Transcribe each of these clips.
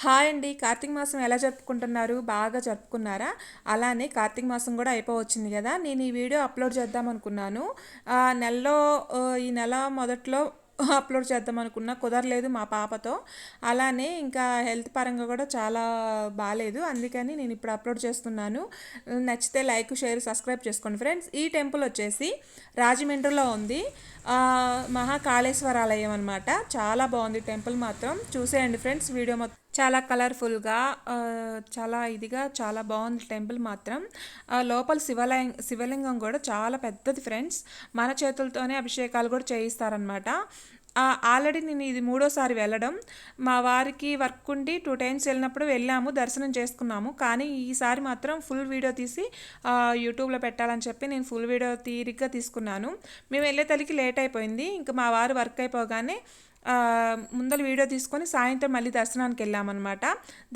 Hi అండి. కార్తీక మాసం ఎలా జరుపుకుంటున్నారు? బాగా జరుపుకున్నారా? అలానే కార్తీక మాసం కూడా అయిపోవచ్చింది కదా. నేను ఈ వీడియో అప్లోడ్ చేద్దాం అనుకున్నాను. ఆ, నెలలో ఈ నెల మొదట్లో అప్లోడ్ చేద్దాం అనుకున్నా. కుదరలేదు మా పాపతో. అలానే ఇంకా హెల్త్ పరంగా కూడా చాలా బాగాలేదు అందుకని నేను ఇప్పుడు అప్లోడ్ చేస్తున్నాను. నచ్చితే లైక్ షేర్ సబ్స్క్రైబ్ చేసుకోండి ఫ్రెండ్స్. ఈ టెంపుల్ వచ్చేసి రాజమండ్రిలో ఉంది. మహాకాళేశ్వర ఆలయం అనమాట చాలా బాగుంది టెంపుల్ మాత్రం. చూసేయండి ఫ్రెండ్స్. వీడియో మొత్తం చాలా కలర్ఫుల్గా చాలా ఇదిగా చాలా బాగుంది టెంపుల్ మాత్రం. లోపల శివలింగ శివలింగం కూడా చాలా పెద్దది ఫ్రెండ్స్. మన చేతులతోనే అభిషేకాలు కూడా చేయిస్తారనమాట ఆల్రెడీ నేను ఇది మూడోసారి వెళ్ళడం. మా వారికి వర్క్ ఉండి టూ టైమ్స్ వెళ్ళినప్పుడు వెళ్ళాము దర్శనం చేసుకున్నాము. కానీ ఈసారి మాత్రం ఫుల్ వీడియో తీసి యూట్యూబ్లో పెట్టాలని చెప్పి నేను ఫుల్ వీడియో తీరిగ్గా తీసుకున్నాను. మేము వెళ్ళే తల్లికి లేట్ అయిపోయింది. ఇంకా మా వారు వర్క్ అయిపోగానే ముందర వీడియో తీసుకొని సాయంత్రం మళ్ళీ దర్శనానికి వెళ్ళామన్నమాట.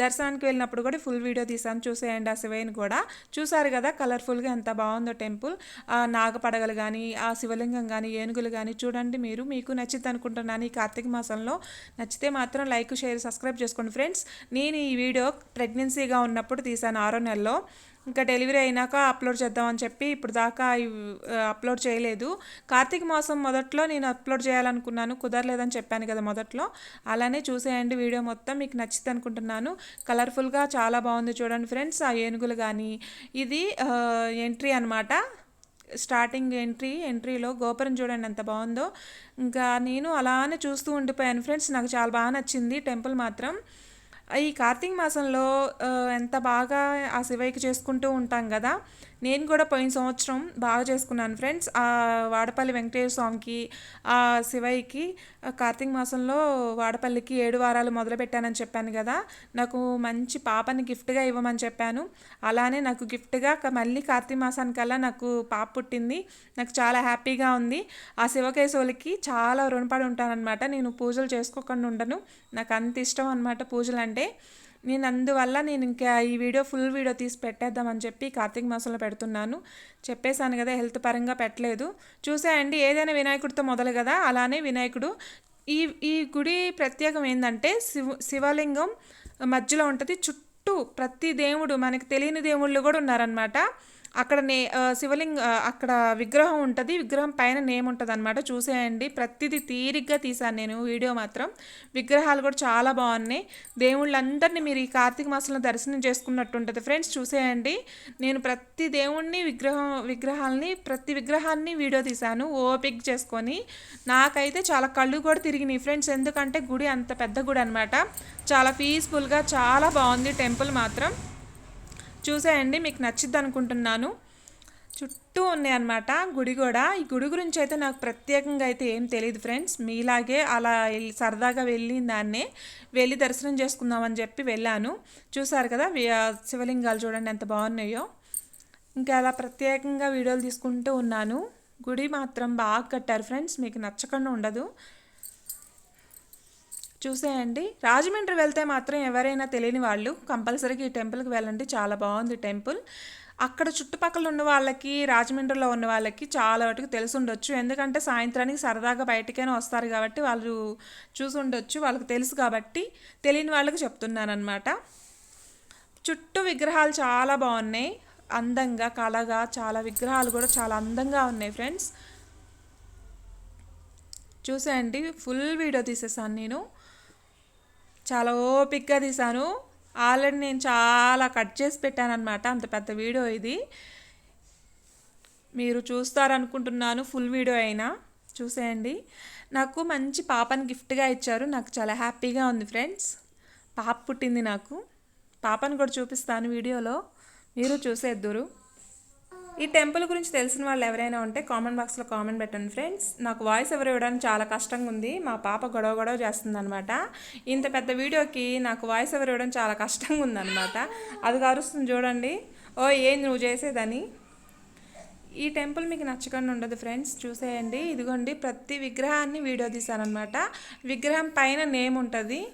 దర్శనానికి వెళ్ళినప్పుడు కూడా ఫుల్ వీడియో తీసాను చూసేయండి ఆ శివయ్యని కూడా. చూసారు కదా కలర్ఫుల్గా ఎంత బాగుందో టెంపుల్. ఆ నాగపడగలు కానీ ఆ శివలింగం కానీ ఏనుగులు కానీ చూడండి మీరు. మీకు నచ్చింది అనుకుంటున్నాను ఈ కార్తీక మాసంలో. నచ్చితే మాత్రం లైక్ షేర్ సబ్స్క్రైబ్ చేసుకోండి ఫ్రెండ్స్. నేను ఈ వీడియో ప్రెగ్నెన్సీగా ఉన్నప్పుడు తీసాను ఆరో నెలలో. ఇంకా డెలివరీ అయినాక అప్లోడ్ చేద్దామని చెప్పి ఇప్పుడు దాకా అప్లోడ్ చేయలేదు. కార్తీక మాసం మొదట్లో నేను అప్లోడ్ చేయాలనుకున్నాను కుదరలేదని చెప్పాను కదా మొదట్లో. అలానే చూసేయండి వీడియో మొత్తం మీకు నచ్చింది అనుకుంటున్నాను. కలర్ఫుల్గా చాలా బాగుంది చూడండి ఫ్రెండ్స్ ఆ ఏనుగులు కానీ ఇది ఎంట్రీ అనమాట స్టార్టింగ్ ఎంట్రీ ఎంట్రీలో గోపురం చూడండి ఎంత బాగుందో. ఇంకా నేను అలానే చూస్తూ ఉండిపోయాను ఫ్రెండ్స్ నాకు చాలా బాగా నచ్చింది టెంపుల్ మాత్రం. ఈ కార్తీక మాసంలో ఎంత బాగా ఆ శివయ్యకి చేసుకుంటూ ఉంటాం కదా నేను కూడా పోయిన సంవత్సరం బాగా చేసుకున్నాను ఫ్రెండ్స్. ఆ వాడపల్లి వెంకటేశ్వర స్వామికి ఆ శివయ్యకి కార్తీక మాసంలో వాడపల్లికి ఏడు వారాలు మొదలు పెట్టానని చెప్పాను కదా. నాకు మంచి పాపని గిఫ్ట్గా ఇవ్వమని చెప్పాను. అలానే నాకు గిఫ్ట్గా మళ్ళీ కార్తీక మాసానికల్లా నాకు పాప పుట్టింది. నాకు చాలా హ్యాపీగా ఉంది. ఆ శివకేశవులకి చాలా రుణపడి ఉంటానన్నమాట. నేను పూజలు చేసుకోకుండా ఉండను. నాకు అంత ఇష్టం అనమాట పూజలు అంటే నేను అందువల్ల నేను ఇంకా ఈ వీడియో ఫుల్ వీడియో తీసి పెట్టేద్దామని చెప్పి కార్తీక మాసంలో పెడుతున్నాను. చెప్పేశాను కదా హెల్త్ పరంగా పెట్టలేదు. చూసేయండి ఏదైనా వినాయకుడితో మొదలు కదా అలానే వినాయకుడు. ఈ ఈ గుడి ప్రత్యేకం ఏంటంటే శివ శివలింగం మధ్యలో ఉంటుంది. చుట్టూ ప్రతి దేవుడు మనకి తెలియని దేవుళ్ళు కూడా ఉన్నారనమాట అక్కడ నే శివలింగ అక్కడ విగ్రహం ఉంటుంది. విగ్రహం పైన నేమ్ ఉంటుంది అనమాట చూసేయండి. ప్రతిదీ తీరిగ్గా తీశాను నేను వీడియో మాత్రం. విగ్రహాలు కూడా చాలా బాగున్నాయి. దేవుళ్ళందరినీ మీరు ఈ కార్తీక మాసంలో దర్శనం చేసుకున్నట్టు ఉంటుంది ఫ్రెండ్స్ చూసేయండి. నేను ప్రతి దేవుణ్ణి విగ్రహం విగ్రహాలని ప్రతి విగ్రహాన్ని వీడియో తీశాను. ఓపిక్ చేసుకొని. నాకైతే చాలా కళ్ళు కూడా తిరిగినాయి ఫ్రెండ్స్. ఎందుకంటే గుడి అంత పెద్ద గుడి అనమాట చాలా పీస్ఫుల్గా చాలా బాగుంది టెంపుల్ మాత్రం. చూసేయండి మీకు నచ్చిద్ది అనుకుంటున్నాను. చుట్టూ ఉన్నాయి అన్నమాట గుడి. కూడా ఈ గుడి గురించి అయితే నాకు ప్రత్యేకంగా అయితే ఏం తెలియదు ఫ్రెండ్స్. మీలాగే అలా సరదాగా వెళ్ళి దాన్నే వెళ్ళి దర్శనం చేసుకుందామని చెప్పి వెళ్ళాను. చూసారు కదా శివలింగాలు చూడండి ఎంత బాగున్నాయో. ఇంకా అలా ప్రత్యేకంగా వీడియోలు తీసుకుంటూ ఉన్నాను. గుడి మాత్రం బాగా కట్టారు ఫ్రెండ్స్. మీకు నచ్చకుండా ఉండదు. చూసేయండి రాజమండ్రి వెళ్తే మాత్రం ఎవరైనా తెలియని వాళ్ళు కంపల్సరీగా ఈ టెంపుల్కి వెళ్ళండి. చాలా బాగుంది టెంపుల్. అక్కడ చుట్టుపక్కల ఉన్న వాళ్ళకి రాజమండ్రిలో ఉన్న వాళ్ళకి చాలా వరకు తెలిసి ఉండొచ్చు. ఎందుకంటే సాయంత్రానికి సరదాగా బయటికైనా వస్తారు కాబట్టి వాళ్ళు చూసి ఉండొచ్చు. వాళ్ళకి తెలుసు కాబట్టి తెలియని వాళ్ళకి చెప్తున్నాను చుట్టూ విగ్రహాలు చాలా బాగున్నాయి. అందంగా కళగా చాలా విగ్రహాలు కూడా చాలా అందంగా ఉన్నాయి ఫ్రెండ్స్. చూసేయండి ఫుల్ వీడియో తీసేసాను నేను. చాలా ఓపిక్గా తీసాను ఆల్రెడీ నేను చాలా కట్ చేసి పెట్టాను అనమాట అంత పెద్ద వీడియో ఇది. మీరు చూస్తారనుకుంటున్నాను ఫుల్ వీడియో అయినా. చూసేయండి. నాకు మంచి పాపని గిఫ్ట్గా ఇచ్చారు. నాకు చాలా హ్యాపీగా ఉంది ఫ్రెండ్స్. పాప పుట్టింది నాకు. పాపను కూడా చూపిస్తాను వీడియోలో. మీరు చూసేద్దురు. ఈ టెంపుల్ గురించి తెలిసిన వాళ్ళు ఎవరైనా ఉంటే కామెంట్ బాక్స్లో కామెంట్ పెట్టండి ఫ్రెండ్స్. నాకు వాయిస్ ఎవరు ఇవ్వడానికి చాలా కష్టంగా ఉంది. మా పాప గొడవ గొడవ చేస్తుంది అనమాట ఇంత పెద్ద వీడియోకి నాకు వాయిస్ ఎవరు ఇవ్వడం చాలా కష్టంగా ఉందన్నమాట. అది కరుస్తుంది చూడండి. ఓ ఏం నువ్వు చేసేదని? ఈ టెంపుల్ మీకు నచ్చకుండా ఉండదు ఫ్రెండ్స్. చూసేయండి. ఇదిగోండి ప్రతి విగ్రహాన్ని వీడియో తీశానమాట విగ్రహం పైన నేమ్ ఉంటుంది.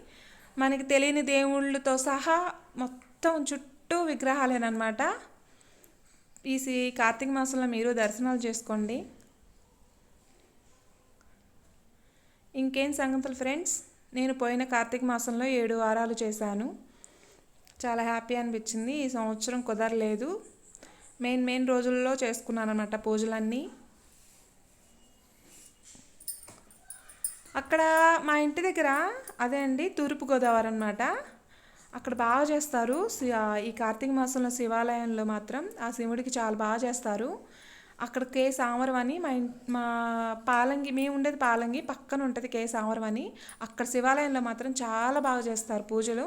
మనకి తెలియని దేవుళ్ళతో సహా మొత్తం చుట్టూ విగ్రహాలేనమాట ఈ కార్తీక మాసంలో మీరు దర్శనాలు చేసుకోండి. ఇంకేం సంగతులు ఫ్రెండ్స్? నేను పోయిన కార్తీక మాసంలో ఏడు వారాలు చేశాను. చాలా హ్యాపీ అనిపించింది. ఈ సంవత్సరం కుదరలేదు. మెయిన్ మెయిన్ రోజుల్లో చేసుకున్నాను అనమాట పూజలన్నీ. అక్కడ మా ఇంటి దగ్గర అదే అండి తూర్పుగోదావరి అనమాట అక్కడ బాగా చేస్తారు. ఈ కార్తీక మాసంలో శివాలయంలో మాత్రం ఆ శివుడికి చాలా బాగా చేస్తారు. అక్కడ కే సామరం అని మా మా పాలంగి మేము ఉండేది పాలంగి పక్కన ఉంటుంది కే సామరం అని అక్కడ శివాలయంలో మాత్రం చాలా బాగా చేస్తారు పూజలు.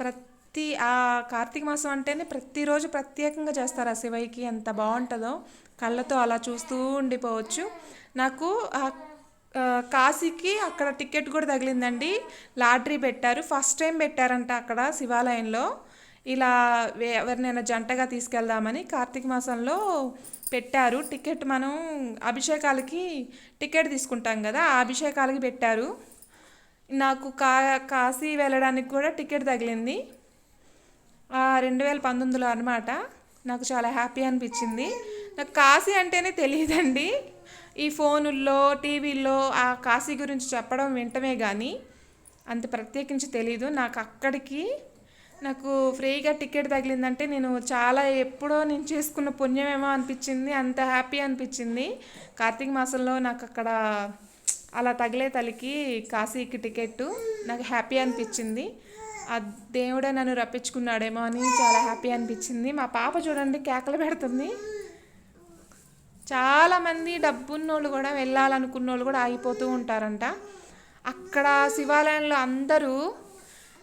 ప్రతి ఆ కార్తీక మాసం అంటేనే ప్రతిరోజు ప్రత్యేకంగా చేస్తారు ఆ శివయ్యకి ఎంత బాగుంటుందో. కళ్ళతో అలా చూస్తూ ఉండిపోవచ్చు. నాకు ఆ, కాశీకి అక్కడ టికెట్ కూడా తగిలిందండి. లాటరీ పెట్టారు. ఫస్ట్ టైం పెట్టారంట అక్కడ శివాలయంలో. ఇలా ఎవరినైనా జంటగా తీసుకెళ్దామని కార్తీక మాసంలో పెట్టారు. టికెట్ మనం అభిషేకాలకి టికెట్ తీసుకుంటాం కదా ఆ అభిషేకాలకి పెట్టారు. నాకు కా కాశీ వెళ్ళడానికి కూడా టికెట్ తగిలింది. రెండు వేల పంతొమ్మిదిలో అనమాట నాకు చాలా హ్యాపీ అనిపించింది. నాకు కాశీ అంటేనే తెలియదండి. ఈ ఫోనుల్లో టీవీల్లో ఆ కాశీ గురించి చెప్పడం వింటమే కానీ అంత ప్రత్యేకించి తెలీదు. నాకు అక్కడికి నాకు ఫ్రీగా టికెట్ తగిలిందంటే నేను చాలా ఎప్పుడో నేను చేసుకున్న పుణ్యమేమో అనిపించింది. అంత హ్యాపీ అనిపించింది. కార్తీక మాసంలో నాకు అక్కడ అలా తగిలే తలికి కాశీకి టికెట్ నాకు హ్యాపీ అనిపించింది. ఆ దేవుడే నన్ను రప్పించుకున్నాడేమో అని చాలా హ్యాపీ అనిపించింది. మా పాప చూడండి కేకలు పెడుతుంది. చాలామంది డబ్బున్నోళ్ళు కూడా వెళ్ళాలనుకున్న వాళ్ళు కూడా ఆగిపోతూ ఉంటారంట. అక్కడ శివాలయంలో అందరూ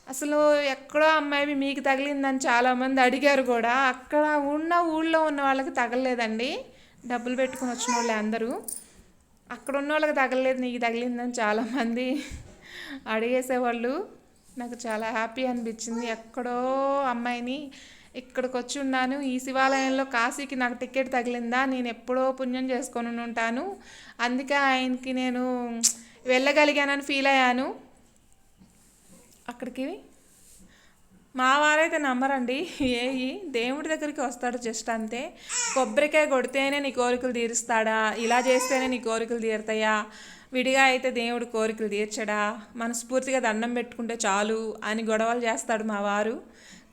అసలు ఎక్కడో అమ్మాయి మీకు తగిలిందని చాలామంది అడిగారు కూడా. అక్కడ ఉన్న ఊళ్ళో ఉన్న వాళ్ళకి తగలలేదండి. డబ్బులు పెట్టుకుని వచ్చిన వాళ్ళే అందరూ. అక్కడ ఉన్న వాళ్ళకి తగలలేదు నీకు తగిలిందని చాలామంది అడిగేసేవాళ్ళు. నాకు చాలా హ్యాపీ అనిపించింది. ఎక్కడో అమ్మాయిని ఇక్కడికి వచ్చి ఉన్నాను. ఈ శివాలయంలో కాశీకి నాకు టికెట్ తగిలిందా? నేను ఎప్పుడో పుణ్యం చేసుకొని ఉంటాను. అందుకే ఆయనకి నేను వెళ్ళగలిగానని ఫీల్ అయ్యాను. అక్కడికి మా వారైతే నమ్మరండి. ఏయి దేవుడి దగ్గరికి వస్తాడు జస్ట్ అంతే. కొబ్బరికాయ కొడితేనే నీ కోరికలు తీరుస్తాడా? ఇలా చేస్తేనే నీ కోరికలు తీరుతాయా? విడిగా అయితే దేవుడు కోరికలు తీర్చడా? మనస్ఫూర్తిగా దండం పెట్టుకుంటే చాలు అని గొడవలు చేస్తాడు మా వారు.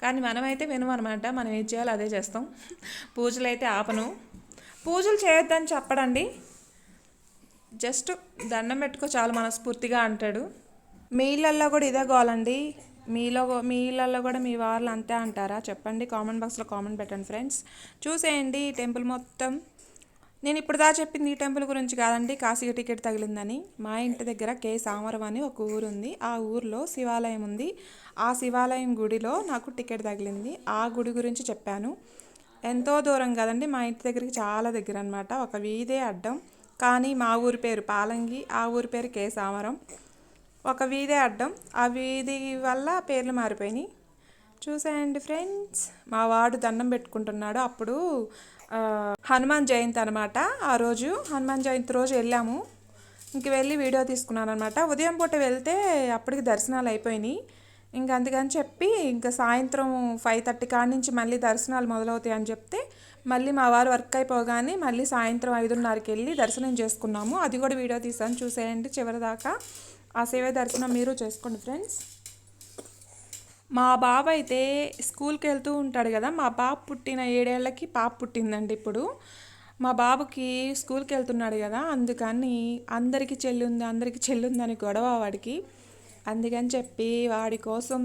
కానీ మనమైతే వినమనమాట. మనం ఏం చేయాలో అదే చేస్తాం. పూజలు అయితే ఆపను. పూజలు చేయొద్దని చెప్పడండి. జస్ట్ దండం పెట్టుకో చాలు మనస్ఫూర్తిగా అంటాడు. మీ ఇళ్ళల్లో కూడా ఇదే గోలండి. మీలో మీ ఇళ్ళల్లో కూడా మీ వాళ్ళు అంతే అంటారా? చెప్పండి. కామెంట్ బాక్స్లో కామెంట్ పెట్టండి ఫ్రెండ్స్. చూసేయండి ఈ టెంపుల్ మొత్తం. నేను ఇప్పుడు దా చెప్పింది ఈ టెంపుల్ గురించి కాదండి. కాశీకి టికెట్ తగిలిందని. మా ఇంటి దగ్గర కే. సామరం అని ఒక ఊరు ఉంది ఆ ఊరిలో శివాలయం ఉంది. ఆ శివాలయం గుడిలో నాకు టికెట్ తగిలింది. ఆ గుడి గురించి చెప్పాను. ఎంతో దూరం కదండి మా ఇంటి దగ్గరికి చాలా దగ్గర అనమాట ఒక వీధే అడ్డం. కానీ మా ఊరి పేరు పాలంగి ఆ ఊరి పేరు కేసామరం ఒక వీధే అడ్డం. ఆ వీధి వల్ల పేర్లు మారిపోయినాయి. చూసాయండి ఫ్రెండ్స్. మా వాడు దండం పెట్టుకుంటున్నాడు. అప్పుడు హనుమాన్ జయంతి అనమాట ఆ రోజు హనుమాన్ జయంతి రోజు వెళ్ళాము. ఇంక వెళ్ళి వీడియో తీసుకున్నాను అనమాట ఉదయం పూట వెళ్తే అప్పటికి దర్శనాలు అయిపోయినాయి. ఇంక అందుకని చెప్పి ఇంకా సాయంత్రం ఫైవ్ థర్టీ కాడి నుంచి మళ్ళీ దర్శనాలు మొదలవుతాయి అని చెప్తే మళ్ళీ మా వారు వర్క్ అయిపోగానే మళ్ళీ సాయంత్రం ఐదున్నరకి వెళ్ళి దర్శనం చేసుకున్నాము. అది కూడా వీడియో తీసాను చూసేయండి. చివరి దాకా ఆ సేవ దర్శనం మీరు చేసుకోండి ఫ్రెండ్స్ మా బాబు అయితే స్కూల్కి వెళ్తూ ఉంటాడు కదా మా బాబు పుట్టిన ఏడేళ్ళకి పాప పుట్టిందండి ఇప్పుడు. మా బాబుకి స్కూల్కి వెళ్తున్నాడు కదా అందుకని అందరికీ చెల్లి ఉంది అందరికీ చెల్లి ఉందని గొడవ వాడికి. అందుకని చెప్పి వాడి కోసం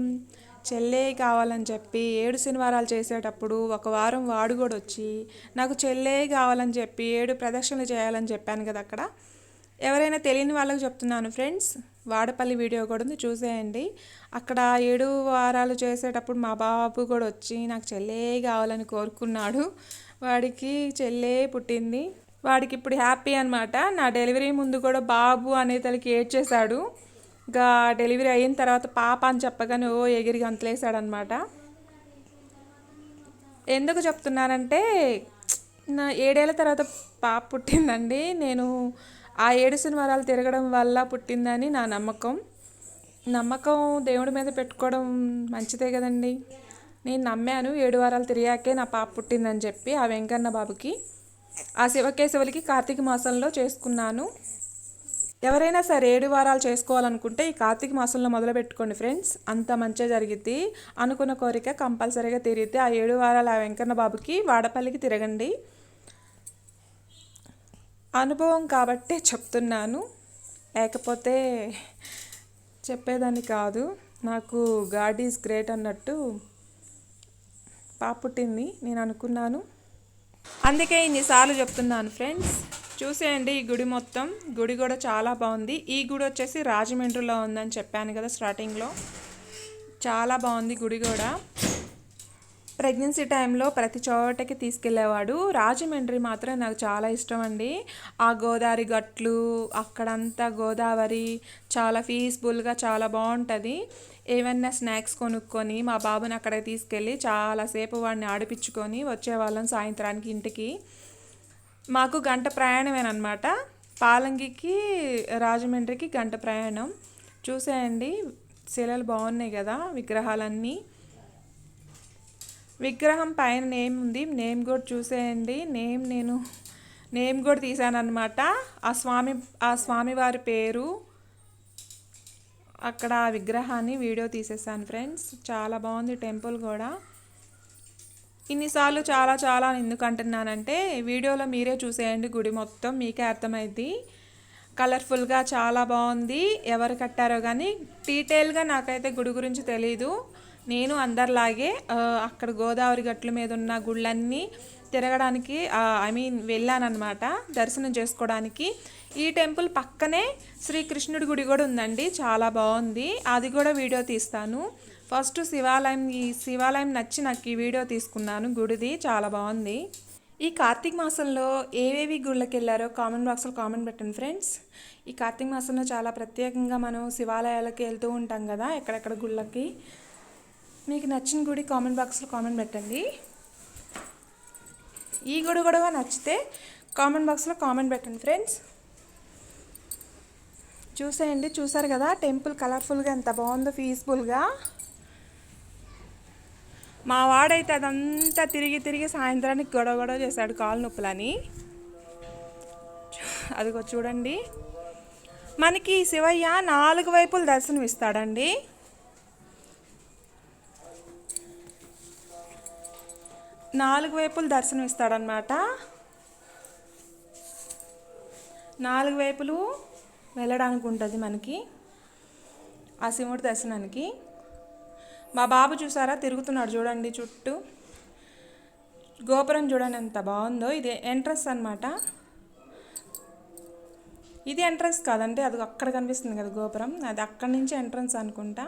చెల్లే కావాలని చెప్పి ఏడు శనివారాలు చేసేటప్పుడు ఒక వారం వాడు కూడా వచ్చి నాకు చెల్లే కావాలని చెప్పి ఏడు ప్రదక్షిణలు చేయాలని చెప్పాను కదా అక్కడ. ఎవరైనా తెలియని వాళ్ళకి చెప్తున్నాను ఫ్రెండ్స్ వాడపల్లి వీడియో కూడా ఉంది చూసేయండి. అక్కడ ఏడు వారాలు చేసేటప్పుడు మా బాబు కూడా వచ్చి నాకు చెల్లే కావాలని కోరుకున్నాడు. వాడికి చెల్లే పుట్టింది. వాడికి ఇప్పుడు హ్యాపీ అనమాట నా డెలివరీ ముందు కూడా బాబు అనే తలకి ఏడ్చేశాడు. ఇంకా డెలివరీ అయిన తర్వాత పాప అని చెప్పగానే ఓ ఎగిరి గంతలేసాడనమాట ఎందుకు చెప్తున్నానంటే నా ఏడేళ్ళ తర్వాత పాప పుట్టిందండి. నేను ఆ ఏడు శనివారాలు తిరగడం వల్ల పుట్టిందని నా నమ్మకం. నమ్మకం దేవుడి మీద పెట్టుకోవడం మంచిదే కదండి. నేను నమ్మాను ఏడు వారాలు తిరిగాకే నా పాప పుట్టిందని చెప్పి ఆ వెంకన్న బాబుకి. ఆ శివకేశవులకి కార్తీక మాసంలో చేసుకున్నాను. ఎవరైనా సరే ఏడు వారాలు చేసుకోవాలనుకుంటే ఈ కార్తీక మాసంలో మొదలు పెట్టుకోండి ఫ్రెండ్స్. అంత మంచిగా జరిగిద్ది. అనుకున్న కోరిక కంపల్సరీగా తిరిగితే ఆ ఏడు వారాలు ఆ వెంకన్న బాబుకి వాడపల్లికి తిరగండి. అనుభవం కాబట్టే చెప్తున్నాను. లేకపోతే చెప్పేదాన్ని కాదు. నాకు గాడ్ ఈజ్ గ్రేట్ అన్నట్టు పాపుట్టింది నేను అనుకున్నాను. అందుకే ఇన్నిసార్లు చెప్తున్నాను ఫ్రెండ్స్. చూసేయండి ఈ గుడి మొత్తం. గుడి కూడా చాలా బాగుంది. ఈ గుడి వచ్చేసి రాజమండ్రిలో ఉందని చెప్పాను కదా స్టార్టింగ్లో. చాలా బాగుంది గుడి కూడా. ప్రెగ్నెన్సీ టైంలో ప్రతి చోటకి తీసుకెళ్ళేవాడు. రాజమండ్రి మాత్రం నాకు చాలా ఇష్టం అండి. ఆ గోదావరి గట్లు అక్కడంతా గోదావరి చాలా పీస్ఫుల్గా చాలా బాగుంటుంది. ఏమన్నా స్నాక్స్ కొనుక్కొని మా బాబుని అక్కడికి తీసుకెళ్ళి చాలాసేపు వాడిని ఆడిపించుకొని వచ్చేవాళ్ళం సాయంత్రానికి ఇంటికి. మాకు గంట ప్రయాణమేనమాట పాలంగికి రాజమండ్రికి గంట ప్రయాణం. చూసేయండి శిలలు బాగున్నాయి కదా విగ్రహాలన్నీ. విగ్రహం పైన నేమ్ ఉంది. నేమ్ కూడా చూసేయండి. నేమ్ నేను నేమ్ కూడా తీసానమాట ఆ స్వామి ఆ స్వామివారి పేరు. అక్కడ ఆ విగ్రహాన్ని వీడియో తీసేసాను ఫ్రెండ్స్. చాలా బాగుంది టెంపుల్ కూడా. ఇన్నిసార్లు చాలా చాలా అని ఎందుకు అంటున్నానంటే వీడియోలో మీరే చూసేయండి గుడి మొత్తం మీకే అర్థమైంది కలర్ఫుల్గా చాలా బాగుంది ఎవరు కట్టారో కానీ డీటెయిల్గా నాకైతే గుడి గురించి తెలీదు. నేను అందరిలాగే అక్కడ గోదావరి గట్ల మీద ఉన్న గుళ్ళన్నీ తిరగడానికి ఐ మీన్ వెళ్ళానమాట దర్శనం చేసుకోవడానికి. ఈ టెంపుల్ పక్కనే శ్రీకృష్ణుడి గుడి కూడా ఉందండి చాలా బాగుంది. అది కూడా వీడియో తీస్తాను. ఫస్ట్ శివాలయం ఈ శివాలయం నచ్చి నాకు ఈ వీడియో తీసుకున్నాను. గుడిది చాలా బాగుంది. ఈ కార్తీక మాసంలో ఏవేవి గుళ్ళకి వెళ్ళారో కామెంట్ బాక్స్లో కామెంట్ పెట్టండి ఫ్రెండ్స్. ఈ కార్తీక మాసంలో చాలా ప్రత్యేకంగా మనం శివాలయాలకి వెళ్తూ ఉంటాం కదా ఎక్కడెక్కడ గుళ్ళకి. మీకు నచ్చిన గుడి కామెంట్ బాక్స్లో కామెంట్ పెట్టండి. ఈ గుడి కూడా నచ్చితే కామెంట్ బాక్స్లో కామెంట్ పెట్టండి ఫ్రెండ్స్. చూసేయండి చూసారు కదా టెంపుల్ కలర్ఫుల్గా ఎంత బాగుందో పీస్ఫుల్గా. మా వాడైతే అదంతా తిరిగి తిరిగి సాయంత్రానికి గొడవ గొడవ చేశాడు కాలు నొప్పులని. అదిగో చూడండి. మనకి శివయ్య నాలుగు వైపులు దర్శనం ఇస్తాడండి నాలుగు వైపులు దర్శనం ఇస్తాడనమాట నాలుగు వైపులు వెళ్ళడానికి ఉంటుంది మనకి. ఆ శివుడి దర్శనానికి. మా బాబు చూసారా? తిరుగుతున్నాడు చూడండి చుట్టూ. గోపురం చూడండి ఎంత బాగుందో. ఇది ఎంట్రన్స్ అనమాట ఇది ఎంట్రన్స్ కాదండి అది అక్కడ కనిపిస్తుంది కదా గోపురం. అది అక్కడి నుంచి ఎంట్రన్స్ అనుకుంటా.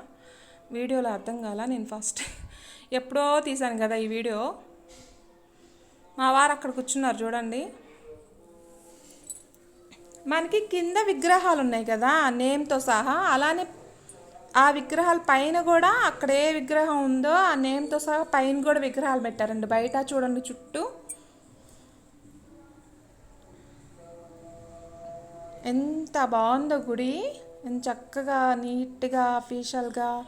వీడియోలో అర్థం కాల? నేను ఫస్ట్ ఎప్పుడో తీశాను కదా ఈ వీడియో. మా వారు అక్కడ కూర్చున్నారు చూడండి. మనకి కింద విగ్రహాలు ఉన్నాయి కదా నేమ్తో సహా. అలానే ఆ విగ్రహాల పైన కూడా అక్కడ ఏ విగ్రహం ఉందో ఆ నేమ్తో సహా పైన కూడా విగ్రహాలు పెట్టారండి. బయట చూడండి చుట్టూ. ఎంత బాగుందో గుడి. ఎంత చక్కగా నీట్గా అఫీషియల్గా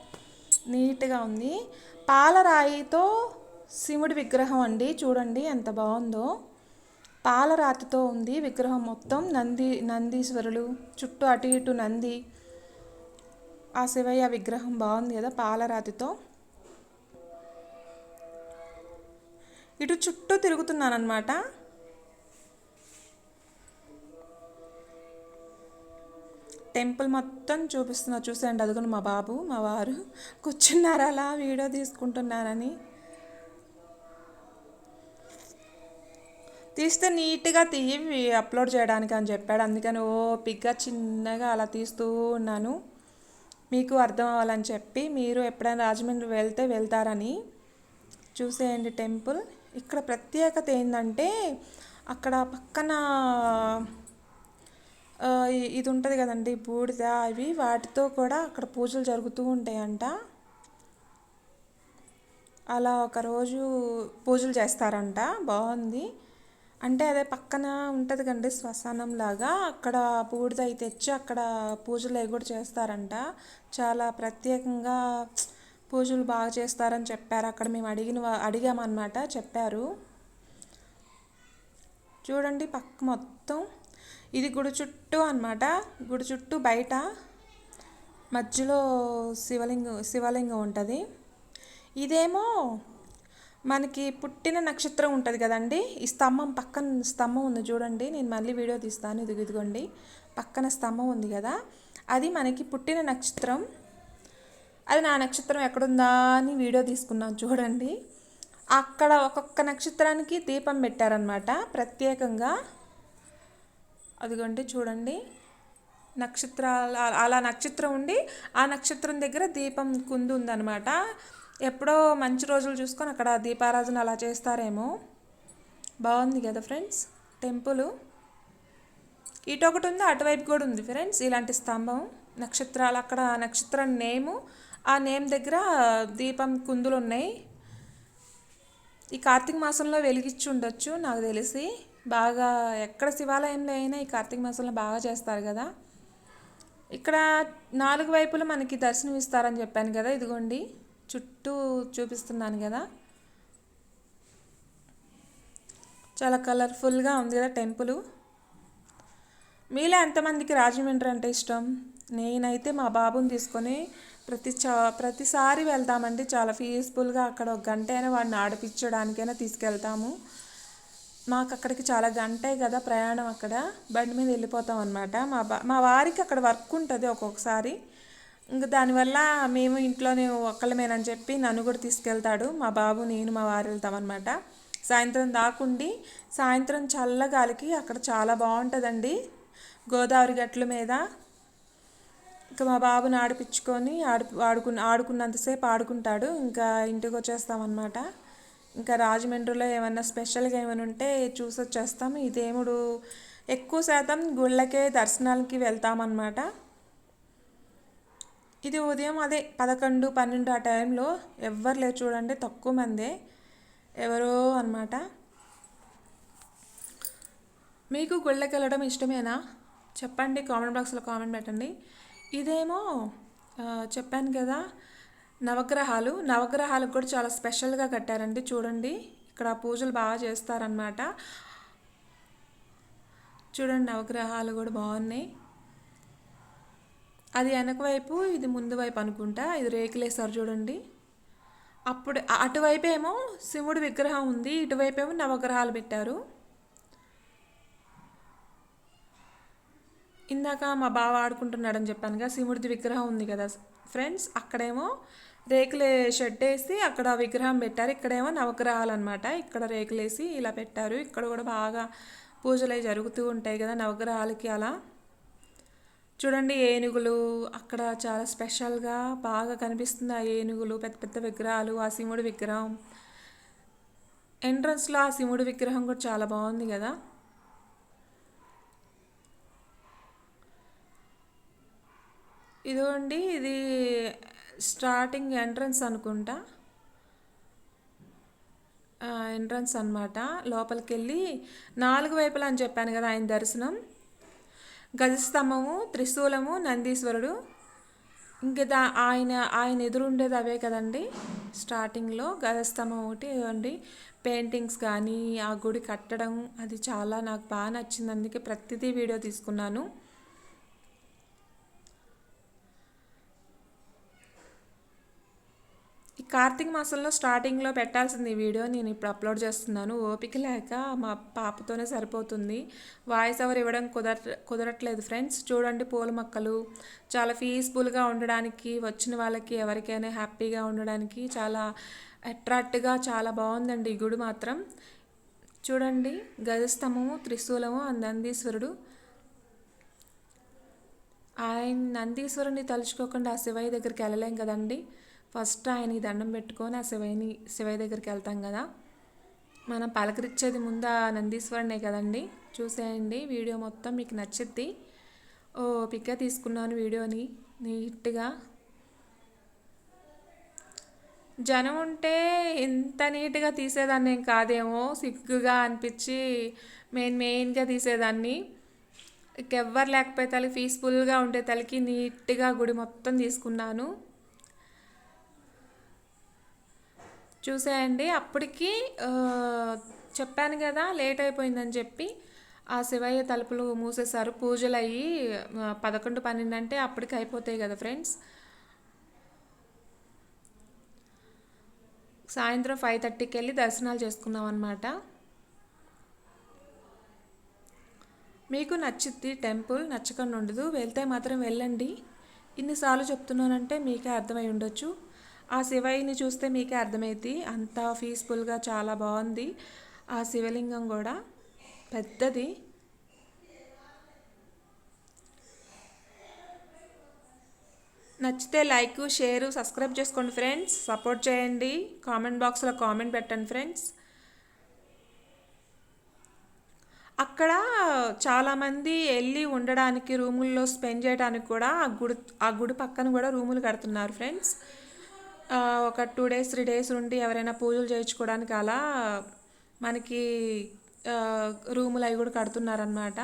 నీట్గా ఉంది. పాలరాయితో శివుడి విగ్రహం అండి. చూడండి ఎంత బాగుందో. పాలరాతితో ఉంది విగ్రహం మొత్తం. నంది నందీశ్వరులు చుట్టూ అటు ఇటు నంది ఆ శివయ్య విగ్రహం బాగుంది కదా పాలరాతితో. ఇటు చుట్టూ తిరుగుతున్నాను టెంపుల్ మొత్తం చూపిస్తున్నా చూసేయండి అదుగును మా బాబు మా వారు. కూర్చున్నారు అలా? వీడియో తీసుకుంటున్నారని. తీస్తే నీట్గా తీయి అప్లోడ్ చేయడానికి అని చెప్పాడు. అందుకని ఓపిక్గా చిన్నగా అలా తీస్తూ ఉన్నాను. మీకు అర్థం అవ్వాలని చెప్పి మీరు ఎప్పుడైనా రాజమండ్రి వెళ్తే వెళ్తారని చూసేయండి టెంపుల్. ఇక్కడ ప్రత్యేకత ఏంటంటే అక్కడ పక్కన ఇది ఉంటుంది కదండి బూడిద అవి వాటితో కూడా అక్కడ పూజలు జరుగుతూ ఉంటాయంట. అలా ఒకరోజు పూజలు చేస్తారంట. బాగుంది. అంటే అదే పక్కన ఉంటుంది కండి శ్మశానం లాగా. అక్కడ బూడిద అయి తెచ్చి అక్కడ పూజలు అవి కూడా చేస్తారంట. చాలా ప్రత్యేకంగా పూజలు బాగా చేస్తారని చెప్పారు. అక్కడ మేము అడిగిన అడిగామన్నమాట చెప్పారు. చూడండి పక్క మొత్తం. ఇది గుడి చుట్టూ అనమాట గుడి చుట్టూ బయట మధ్యలో శివలింగం శివలింగం ఉంటుంది. ఇదేమో మనకి పుట్టిన నక్షత్రం ఉంటుంది కదండి. ఈ స్తంభం పక్కన స్తంభం ఉంది చూడండి. నేను మళ్ళీ వీడియో తీస్తాను. ఇది ఇదిగోండి. పక్కన స్తంభం ఉంది కదా. అది మనకి పుట్టిన నక్షత్రం. అది నా నక్షత్రం ఎక్కడుందా అని వీడియో తీసుకున్నాను చూడండి. అక్కడ ఒక్కొక్క నక్షత్రానికి దీపం పెట్టారనమాట ప్రత్యేకంగా. అదిగోండి చూడండి. నక్షత్రాలు అలా నక్షత్రం ఉండి ఆ నక్షత్రం దగ్గర దీపం కుందు ఉందన్నమాట. ఎప్పుడో మంచి రోజులు చూసుకొని అక్కడ దీపారాధన అలా చేస్తారేమో. బాగుంది కదా ఫ్రెండ్స్? టెంపుల్. ఇటు ఒకటి ఉంది అటువైపు కూడా ఉంది ఫ్రెండ్స్ ఇలాంటి స్తంభం నక్షత్రాలు. అక్కడ నక్షత్రం నేము ఆ నేమ్ దగ్గర దీపం కుందులు ఉన్నాయి. ఈ కార్తీక మాసంలో వెలిగించి ఉండొచ్చు నాకు తెలిసి. బాగా ఎక్కడ శివాలయంలో అయినా ఈ కార్తీక మాసంలో బాగా చేస్తారు కదా. ఇక్కడ నాలుగు వైపులు మనకి దర్శనం ఇస్తారని చెప్పాను కదా ఇదిగోండి. చుట్టూ చూపిస్తున్నాను కదా. చాలా కలర్ఫుల్గా ఉంది కదా టెంపుల్. మీలో ఎంతమందికి రాజమండ్రి అంటే ఇష్టం? నేనైతే మా బాబుని తీసుకొని ప్రతి చా ప్రతిసారి వెళ్తామండి. చాలా పీస్ఫుల్గా అక్కడ ఒక గంట అయినా వాడిని ఆడిపించడానికైనా తీసుకెళ్తాము. మాకు అక్కడికి చాలా గంటే కదా ప్రయాణం అక్కడ. బండి మీద వెళ్ళిపోతాం అనమాట మా బా మా వారికి అక్కడ వర్క్ ఉంటుంది ఒక్కొక్కసారి. ఇంకా దానివల్ల మేము ఇంట్లోనే ఒక్కళ్ళమేనని చెప్పి నన్ను కూడా తీసుకెళ్తాడు. మా బాబు నేను మా వారు వెళ్తామన్నమాట. సాయంత్రం దాకుండి సాయంత్రం చల్లగాలికి అక్కడ చాలా బాగుంటుందండి. గోదావరి గట్ల మీద. ఇంకా మా బాబుని ఆడిపించుకొని ఆడు ఆడుకు ఆడుకున్నంతసేపు ఆడుకుంటాడు. ఇంకా ఇంటికి వచ్చేస్తామన్నమాట. ఇంకా రాజమండ్రిలో ఏమన్నా స్పెషల్గా ఏమైనా ఉంటే చూసి వచ్చేస్తాం ఈ దేవుడు ఎక్కువ శాతం గుళ్ళకే దర్శనాలకి వెళ్తామన్నమాట. ఇది ఉదయం అదే పదకొండు పన్నెండు ఆ టైంలో ఎవ్వరు లేరు చూడండి తక్కువ మందే. ఎవరో అనమాట మీకు గుళ్ళకి వెళ్ళడం ఇష్టమేనా? చెప్పండి కామెంట్ బాక్స్లో కామెంట్ పెట్టండి. ఇదేమో చెప్పాను కదా నవగ్రహాలు. నవగ్రహాలకు కూడా చాలా స్పెషల్గా కట్టారండి చూడండి. ఇక్కడ పూజలు బాగా చేస్తారనమాట చూడండి నవగ్రహాలు కూడా బాగున్నాయి. అది వెనక వైపు ఇది ముందు వైపు అనుకుంటా. ఇది రేకులేసారు చూడండి. అప్పుడు అటువైపు ఏమో శివుడి విగ్రహం ఉంది. ఇటువైపు ఏమో నవగ్రహాలు పెట్టారు. ఇందాక మా బావ ఆడుకుంటున్నాడని చెప్పానుగా శివుడిది విగ్రహం ఉంది కదా. ఫ్రెండ్స్ అక్కడేమో రేకులే షెడ్ వేసి అక్కడ విగ్రహం పెట్టారు. ఇక్కడేమో నవగ్రహాలు అనమాట ఇక్కడ రేకులేసి ఇలా పెట్టారు. ఇక్కడ కూడా బాగా పూజలు అవి జరుగుతూ ఉంటాయి కదా నవగ్రహాలకి అలా. చూడండి ఏనుగులు అక్కడ చాలా స్పెషల్గా బాగా కనిపిస్తుంది. ఆ ఏనుగులు పెద్ద పెద్ద విగ్రహాలు ఆ శివుడి విగ్రహం. ఎంట్రన్స్లో ఆ శివుడి విగ్రహం కూడా చాలా బాగుంది కదా. ఇదిగోండి ఇది స్టార్టింగ్ ఎంట్రన్స్ అనుకుంటా. ఎంట్రన్స్ అనమాట లోపలికి వెళ్ళి నాలుగు వైపులా అని చెప్పాను కదా ఆయన దర్శనం. గజస్తంభము త్రిశూలము నందీశ్వరుడు. ఇంకా దా ఆయన ఆయన ఎదురుండేది అవే కదండి. స్టార్టింగ్లో గజస్తంభం ఒకటి అండి పెయింటింగ్స్ కానీ ఆ గుడి కట్టడం అది చాలా నాకు బాగా నచ్చింది. అందుకే ప్రతిదీ వీడియో తీసుకున్నాను. కార్తీక మాసంలో స్టార్టింగ్లో పెట్టాల్సింది ఈ వీడియో. నేను ఇప్పుడు అప్లోడ్ చేస్తున్నాను. ఓపిక లేక మా పాపతోనే సరిపోతుంది. వాయిస్ ఓవర్ ఇవ్వడం కుదర కుదరట్లేదు ఫ్రెండ్స్. చూడండి పూల మొక్కలు. చాలా పీస్ఫుల్గా ఉండడానికి వచ్చిన వాళ్ళకి ఎవరికైనా హ్యాపీగా ఉండడానికి చాలా అట్రాక్ట్గా చాలా బాగుందండి ఈ గుడి మాత్రం. చూడండి గజస్తంభము త్రిశూలము నందీశ్వరుడు. ఆయన నందీశ్వరుని తలుచుకోకుండా ఆ శివయ్య దగ్గరికి వెళ్ళలేం కదండి? ఫస్ట్ ఆయనకి దండం పెట్టుకొని ఆ శివయ్యని శివయ్య దగ్గరికి వెళ్తాం కదా. మనం పలకరించేది ముందు ఆ నందీశ్వరునే కదండి. చూసేయండి వీడియో మొత్తం మీకు నచ్చిద్ది. ఓ పిక్క తీసుకున్నాను వీడియోని నీట్గా. జనం ఉంటే ఇంత నీట్గా తీసేదాన్ని ఏం కాదేమో సిగ్గుగా అనిపించి మెయిన్ మెయిన్గా తీసేదాన్ని. ఇంకెవ్వరు లేకపోతే తలకి పీస్ఫుల్గా ఉంటే తలకి నీట్గా గుడి మొత్తం తీసుకున్నాను. చూసేయండి. అప్పటికి చెప్పాను కదా లేట్ అయిపోయిందని చెప్పి ఆ శివయ్య తలుపులు మూసేశారు. పూజలు అయ్యి పదకొండు పన్నెండు అంటే అప్పటికి అయిపోతాయి కదా ఫ్రెండ్స్. సాయంత్రం ఫైవ్ థర్టీకి వెళ్ళి దర్శనాలు చేసుకున్నాం అనమాట మీకు నచ్చిద్ది టెంపుల్ నచ్చకుండా ఉండదు. వెళ్తే మాత్రం వెళ్ళండి. ఇన్నిసార్లు చెప్తున్నానంటే మీకే అర్థమై ఉండొచ్చు. ఆ శివయ్యని చూస్తే మీకే అర్థమైంది అంత పీస్ఫుల్గా చాలా బాగుంది. ఆ శివలింగం కూడా పెద్దది. నచ్చితే లైక్ షేర్ సబ్స్క్రైబ్ చేసుకోండి ఫ్రెండ్స్. సపోర్ట్ చేయండి. కామెంట్ బాక్స్లో కామెంట్ పెట్టండి ఫ్రెండ్స్. అక్కడ చాలామంది వెళ్ళి ఉండడానికి రూముల్లో స్పెండ్ చేయడానికి కూడా ఆ గుడి ఆ గుడి పక్కన కూడా రూములు కడుతున్నారు ఫ్రెండ్స్. ఒక టూ డేస్ త్రీ డేస్ ఉండి ఎవరైనా పూజలు చేయించుకోవడానికి అలా మనకి రూములు అవి కూడా కడుతున్నారనమాట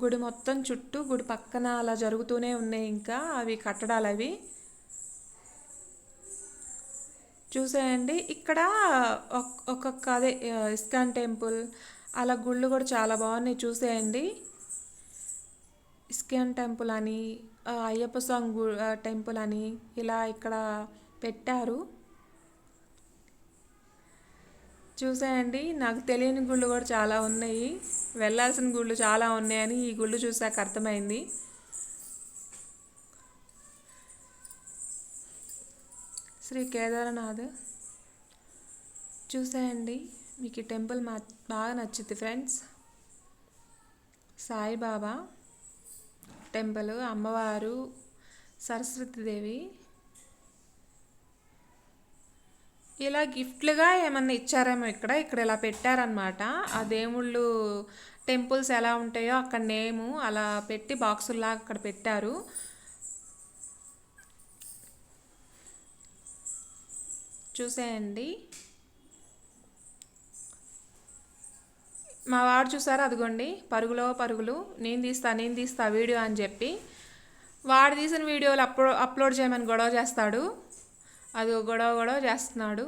గుడి మొత్తం చుట్టూ గుడి పక్కన అలా జరుగుతూనే ఉన్నాయి ఇంకా అవి కట్టడాలు అవి. చూసేయండి. ఇక్కడ ఒక్- ఒక్కొక్క అదే ఇస్కాన్ టెంపుల్ అలా గుళ్ళు కూడా చాలా బాగున్నాయి. చూసేయండి. ఇస్కాన్ టెంపుల్ అని అయ్యప్ప స్వామి గు టెంపుల్ అని ఇలా ఇక్కడ పెట్టారు. చూసాయండి నాకు తెలియని గుళ్ళు కూడా చాలా ఉన్నాయి. వెళ్ళాల్సిన గుళ్ళు చాలా ఉన్నాయని ఈ గుళ్ళు చూసాక అర్థమైంది. శ్రీ కేదార్నాథ్ చూసాయండి మీకు ఈ టెంపుల్ మా బాగా నచ్చింది ఫ్రెండ్స్. సాయిబాబా టెంపుల్ అమ్మవారు సరస్వతీదేవి ఇలా గిఫ్ట్లుగా ఏమన్నా ఇచ్చారేమో ఇక్కడ. ఇక్కడ ఇలా పెట్టారనమాట ఆ దేవుళ్ళు టెంపుల్స్ ఎలా ఉంటాయో అక్కడ నేము అలా పెట్టి బాక్సుల్లా అక్కడ పెట్టారు. చూసేయండి. మా వాడు చూసారు? అదిగోండి. పరుగులో పరుగులు. నేను తీస్తా నేను తీస్తా వీడియో అని చెప్పి. వాడు తీసిన వీడియోలు అప్లో అప్లోడ్ చేయమని గొడవ చేస్తాడు. అది గొడవ గొడవ చేస్తున్నాడు.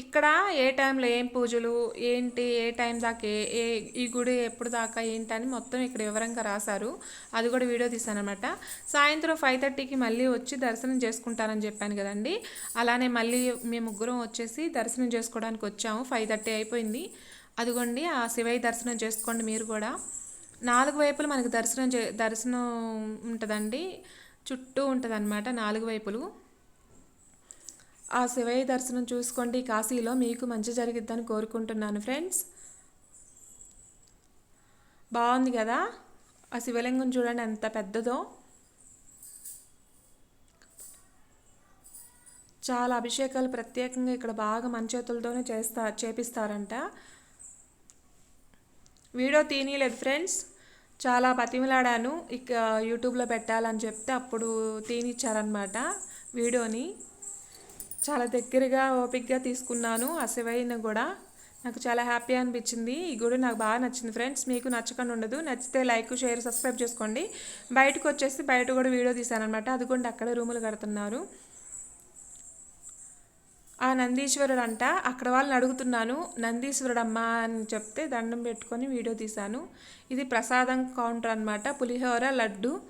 ఇక్కడ ఏ టైంలో ఏం పూజలు ఏంటి ఏ టైం దాకా ఏ ఏ ఈ గుడి ఎప్పుడు దాకా ఏంటని మొత్తం ఇక్కడ వివరంగా రాశారు. అది కూడా వీడియో తీశానమాట సాయంత్రం ఫైవ్ థర్టీకి మళ్ళీ వచ్చి దర్శనం చేసుకుంటానని చెప్పాను కదండి. అలానే మళ్ళీ మేము ముగ్గురం వచ్చేసి దర్శనం చేసుకోవడానికి వచ్చాము. ఫైవ్ థర్టీ అయిపోయింది. అదిగోండి ఆ శివయ్య దర్శనం చేసుకోండి మీరు కూడా. నాలుగు వైపులు మనకి దర్శనం చే దర్శనం ఉంటుందండి. చుట్టూ ఉంటుంది నాలుగు వైపులు. ఆ శివయ్య దర్శనం చూసుకోండి. కాశీలో మీకు మంచి జరిగిద్దని కోరుకుంటున్నాను ఫ్రెండ్స్. బాగుంది కదా? ఆ శివలింగం చూడండి ఎంత పెద్దదో. చాలా అభిషేకాలు ప్రత్యేకంగా ఇక్కడ బాగా మంచేతులతోనే చేస్తా చేపిస్తారంట. వీడియో తీయలేదు ఫ్రెండ్స్. చాలా బతిమలాడాను. ఇక యూట్యూబ్లో పెట్టాలని చెప్తే అప్పుడు తీనిచ్చారనమాట వీడియోని. చాలా దగ్గరగా ఓపిక్గా తీసుకున్నాను ఆ కూడా. నాకు చాలా హ్యాపీ అనిపించింది. ఈ గుడి నాకు బాగా నచ్చింది ఫ్రెండ్స్. మీకు నచ్చకుండా ఉండదు. నచ్చితే లైక్ షేర్ సబ్స్క్రైబ్ చేసుకోండి. బయటకు వచ్చేసి బయట కూడా వీడియో తీశాను అనమాట కూడా అక్కడే రూములు కడుతున్నారు. ఆ నందీశ్వరుడు అంట అక్కడ వాళ్ళని అడుగుతున్నాను. నందీశ్వరుడు అమ్మా అని చెప్తే దండం పెట్టుకొని వీడియో తీశాను. ఇది ప్రసాదం కౌంటర్ అనమాట పులిహోర లడ్డు.